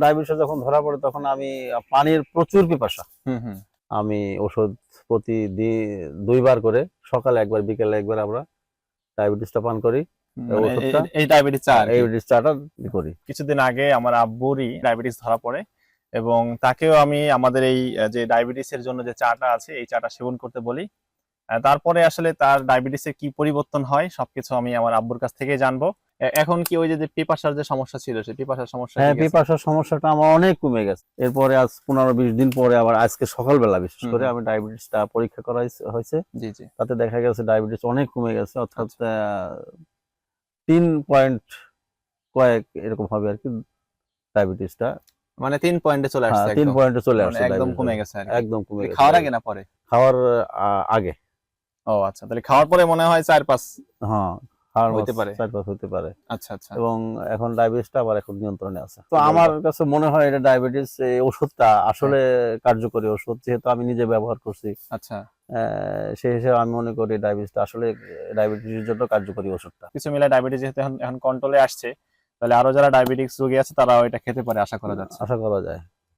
Diabetes যখন ধরা পড়ে তখন আমি পানির প্রচুর পিপাসা। আমি ওষুধ প্রতি দুইবার করে সকালে একবার বিকেলে একবার আমরা ডায়াবেটিসটা পান করি। মানে এই- ডায়াবেটিস চা আর ডায়াবেটিস চাটা করি। কিছুদিন আগে আমার আব্বুরই ডায়াবেটিস ধরা পড়ে এবং তাকেও আমি আমাদের এই যে ডায়াবেটিসের জন্য যে চাটা আছে এই চাটা সেবন করতে বলি। তারপরে আসলে তার ডায়াবেটিসের কি পরিবর্তন হয় সবকিছু আমি আমার আব্বুর কাছ থেকে জানব। এখন কি ওই যে পিপাসার যে সমস্যা ছিল সেই পিপাসার সমস্যা হ্যাঁ পিপাসার সমস্যাটা আমার অনেক কমে গেছে। এরপরে আজ পনেরো বিশ দিন পরে আবার আজকে সকালবেলা বিশেষ করে। আমি ডায়াবেটিসটা পরীক্ষা করা হয়েছে- জি জি। তাতে দেখা গেছে ডায়াবেটিস অনেক কমে গেছে অর্থাৎ আচ্ছা। তিন পয়েন্ট কয়েক এরকম হবে আর কি ডায়াবেটিসটা। মানে তিন পয়েন্টে চলে আসছে হ্যাঁ, তিন একদম। পয়েন্টে চলে মানে আসছে একদম কমে গেছে একদম কমে গেছে। খাওয়ার আগে না পরে? খাওয়ার আগে। ও আচ্ছা তাহলে খাওয়ার পরে মনে হয় চার পাঁচ হ্যাঁ খাওয়ার পারে। চার পাঁচ হতে পারে। আচ্ছা আচ্ছা। এবং এখন ডায়াবেটিসটা আবার এখন নিয়ন্ত্রণে আছে। তো আমার কাছে মনে হয় এটা ডায়াবেটিস এই ওষুধটা আসলে। কার্যকরী ওষুধ। যেহেতু আমি নিজে ব্যবহার করছি আচ্ছা। সেই হিসেবে আমি মনে করি ডায়াবেটিসটা আসলে ডায়াবেটিসের জন্য কার্যকরী ওষুধটা। কিছু মিলে ডায়াবেটিস যেহেতু এখন এখন কন্ট্রোলে আসছে তাহলে আরও যারা ডায়াবেটিস রোগী আছে তারাও এটা খেতে পারে আশা করা যাচ্ছে। আশা করা যায়।